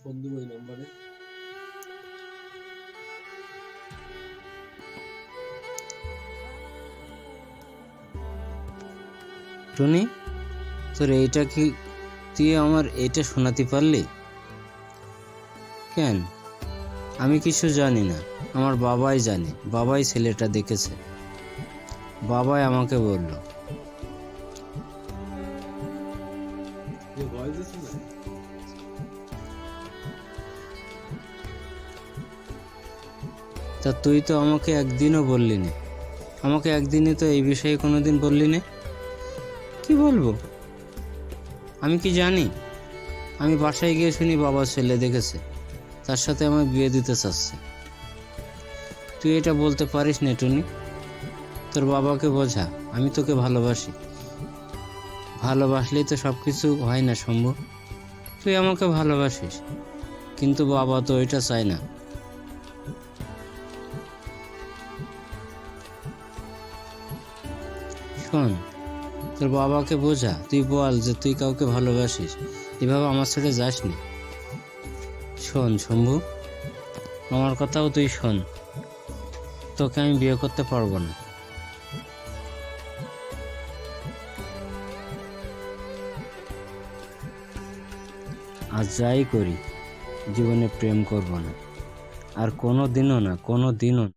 Phone দেবো এই নাম্বারে। টনি তোর এইটা কি তুই আমার এটা শোনাতে পারলি? কেন? আমি কিছু জানি না আমার বাবাই জানে বাবাই ছেলেটা দেখেছে। বাবাই আমাকে বলল। ভয় তা তুই তো আমাকে একদিনও বললি না আমাকে একদিনে তো এই বিষয়ে কোনো দিন বললি না কি বলব? আমি কি জানি? আমি বাসায় গিয়ে শুনি বাবা ছেলে দেখেছে। তার সাথে আমার বিয়ে দিতে চাচ্ছে। তুই এটা বলতে পারিস না, টুনি। তোর বাবাকে বোঝা, আমি তোকে ভালোবাসি। ভালোবাসলেই তো সব কিছু হয় না সম্ভব তুই আমাকে ভালোবাসিস, কিন্তু বাবা তো এটা চায় না। শোন তোর বাবাকে বোঝা, তুই বল যে তুই কাউকে ভালোবাসিস। এভাবে আমার সাথে যাস নি শোন, শম্ভু, আমার কথাও তুই শোন। তোকে আমি বিয়ে করতে পারব না। আর যাই করি, জীবনে প্রেম করব না। আর কোনো দিনও না কোনো দিনও